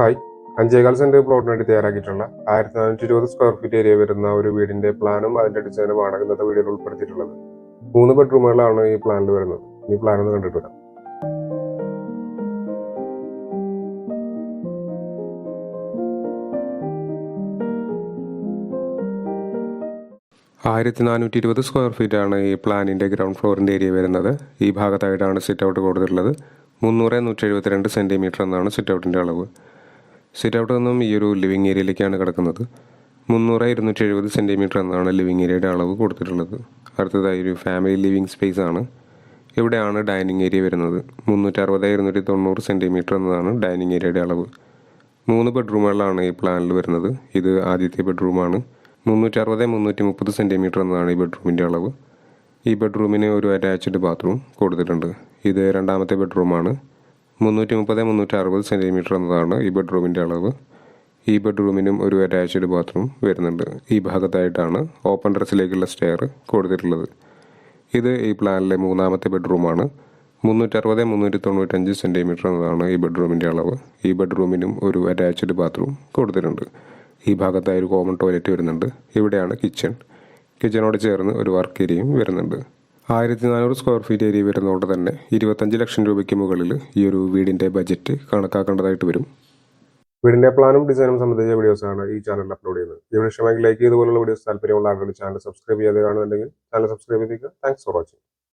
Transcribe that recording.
Hi. അഞ്ചേകാൽ saint പ്ലോട്ടിന് വേണ്ടി തയ്യാറാക്കിയിട്ടുള്ള ആയിരത്തി നാനൂറ്റി ഇരുപത് സ്ക്വയർ ഫീറ്റ് ഏരിയ വരുന്ന ഒരു വീടിന്റെ പ്ലാനും അതിന്റെ ഡിസൈനുമാണ് ഇന്നത്തെ വീഡിയോയിൽ ഉൾപ്പെടുത്തിയിട്ടുള്ളത്. മൂന്ന് ബെഡ്റൂമുകളാണ് ഈ പ്ലാനിൽ വരുന്നത്. ഈ പ്ലാൻ ഒന്ന് കണ്ടിട്ട് വരാം. ആയിരത്തി നാനൂറ്റി ഇരുപത് സ്ക്വയർ ഫീറ്റ് ആണ് ഈ പ്ലാനിന്റെ ഗ്രൗണ്ട് ഫ്ലോറിന്റെ ഏരിയ വരുന്നത്. ഈ ഭാഗത്തായിട്ടാണ് സിറ്റ് ഔട്ട് കൊടുത്തിട്ടുള്ളത് മുന്നൂറ് നൂറ്റി എഴുപത്തിരണ്ട് സെന്റിമീറ്റർ എന്നാണ് സിറ്റ് ഔട്ടിന്റെ അളവ്. സിറ്റ് ഔട്ട് നിന്നും ഈ ഒരു ലിവിങ് ഏരിയയിലേക്കാണ് കിടക്കുന്നത്. മുന്നൂറ് ഇരുന്നൂറ്റി എഴുപത് സെന്റിമീറ്റർ എന്നാണ് ലിവിങ് ഏരിയയുടെ അളവ് കൊടുത്തിട്ടുള്ളത്. അടുത്തതായി ഒരു ഫാമിലി ലിവിങ് സ്പേസ് ആണ്. ഇവിടെയാണ് ഡൈനിങ് ഏരിയ വരുന്നത്. മുന്നൂറ്റി അറുപത് ഇരുന്നൂറ്റി തൊണ്ണൂറ് സെന്റിമീറ്റർ എന്നതാണ് ഡൈനിങ് ഏരിയയുടെ അളവ്. മൂന്ന് ബെഡ്റൂമുകളാണ് ഈ പ്ലാനിൽ വരുന്നത്. ഇത് ആദ്യത്തെ ബെഡ്റൂമാണ് മുന്നൂറ്റി അറുപത് മുന്നൂറ്റി മുപ്പത് സെന്റിമീറ്റർ എന്നതാണ് ഈ ബെഡ്റൂമിന്റെ അളവ്. ഈ ബെഡ്റൂമിന് ഒരു അറ്റാച്ച്ഡ് ബാത്റൂം കൊടുത്തിട്ടുണ്ട്. ഇത് രണ്ടാമത്തെ ബെഡ്റൂമാണ് മുന്നൂറ്റി മുപ്പത് മുന്നൂറ്റി അറുപത് സെന്റിമീറ്റർ എന്നതാണ് ഈ ബെഡ്റൂമിന്റെ അളവ്. ഈ ബെഡ്റൂമിനും ഒരു അറ്റാച്ച്ഡ് ബാത്റൂം വരുന്നുണ്ട്. ഈ ഭാഗത്തായിട്ടാണ് ഓപ്പൺ ഡ്രസ്സിലേക്കുള്ള സ്റ്റെയർ കൊടുത്തിട്ടുള്ളത്. ഇത് ഈ പ്ലാനിലെ മൂന്നാമത്തെ ബെഡ്റൂമാണ്. മുന്നൂറ്റി അറുപത് മുന്നൂറ്റി തൊണ്ണൂറ്റഞ്ച് സെന്റിമീറ്റർ എന്നതാണ് ഈ ബെഡ്റൂമിന്റെ അളവ്. ഈ ബെഡ്റൂമിനും ഒരു അറ്റാച്ച്ഡ് ബാത്റൂം കൊടുത്തിട്ടുണ്ട്. ഈ ഭാഗത്തായി ഒരു കോമൺ ടോയ്ലറ്റ് വരുന്നുണ്ട്. ഇവിടെയാണ് കിച്ചൺ കിച്ചനോട് ചേർന്ന് ഒരു വർക്ക് ഏരിയയും വരുന്നുണ്ട്. ആയിരത്തി നാനൂറ് സ്ക്വയർ ഫീറ്റ് ഏരിയ വരുന്നതുകൊണ്ട് തന്നെ ഇരുപത്തഞ്ച് ലക്ഷം രൂപയ്ക്ക് മുകളിൽ ഈ ഒരു വീടിന്റെ ബജറ്റ് കണക്കാക്കേണ്ടതായിട്ട് വരും. വീടിന്റെ പ്ലാനും ഡിസൈനും സംബന്ധിച്ച വീഡിയോസാണ് ഈ ചാനലിൽ അപ്ലോഡ് ചെയ്യുന്നത്. വീഡിയോ ഇഷ്ടമെങ്കിൽ ലൈക്ക് ചെയ്തുപോലുള്ള വീഡിയോസ് താല്പര്യമുള്ള ആളുകൾ ചാനൽ സബ്സ്ക്രൈബ് ചെയ്യാതെ കാണുന്നുണ്ടെങ്കിൽ ചാനൽ സബ്സ്ക്രൈബ് ചെയ്തേക്കുക താങ്ക്സ് ഫോർ വാച്ചിങ്